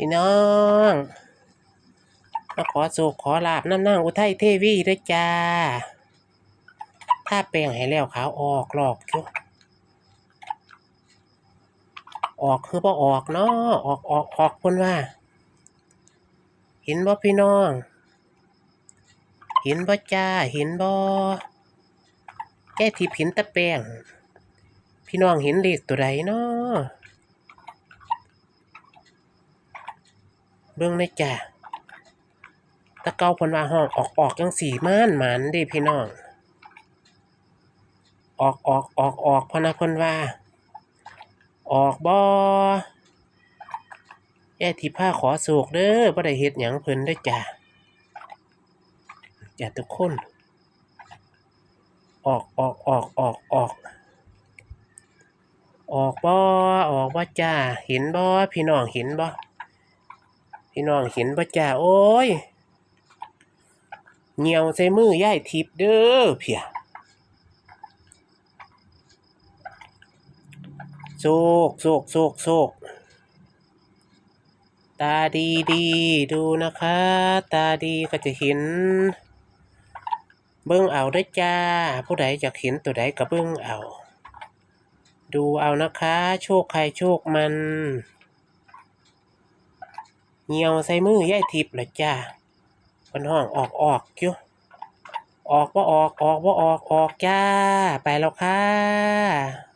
พี่น้องมาขอโศกขอลาบน้ำนางอุทัยเทวีด้วยจ้า ถ้าแปลงให้แล้วขาวออกหลอกจุออกคือบ่ออกเนาะออกออกออกเพิ่นว่า เห็นบ่พี่น้อง เห็นบ่จ้า เห็นบ่แก้ทิพย์เห็นตะแปงพี่น้องเห็นเลขตัวใดเนาะ เบิ่งในอยจ้าตะเกาเพิ่นว่าห้องออกออกจังสี่ม่านหมันเด้พี่น้อง ออกออกออกออกพนะเพิ่นว่า ออกบ่แย่ที่ผ้าขอโศกเด้อบ่ได้เฮ็ดหยังเพิ่นเด้อจ้าจ้าทุกคน ออกออกออกออกออกออกบ่ออกบ่จ้าเห็นบ่พี่น้องเห็นบ่ พี่น้องเห็นบ่จ้าโอ้ยเหนียวใส่มือย่ายทิพเด้อเพียโศกโศกโศกโศกตาดีดีดูนะคะ ตาดีก็จะเห็น เบิ่งเอาเด้จ้า ผู้ใดอยากเห็นตัวใดก็เบิ่งเอา ดูเอานะคะ โชคใครโชคมัน เหี่ยวใส่มือยายทิพย์ละจ้าคนห้องออกออกอยู่ออกว่าออกออกว่าออกออกจ้า ไปแล้วค่ะ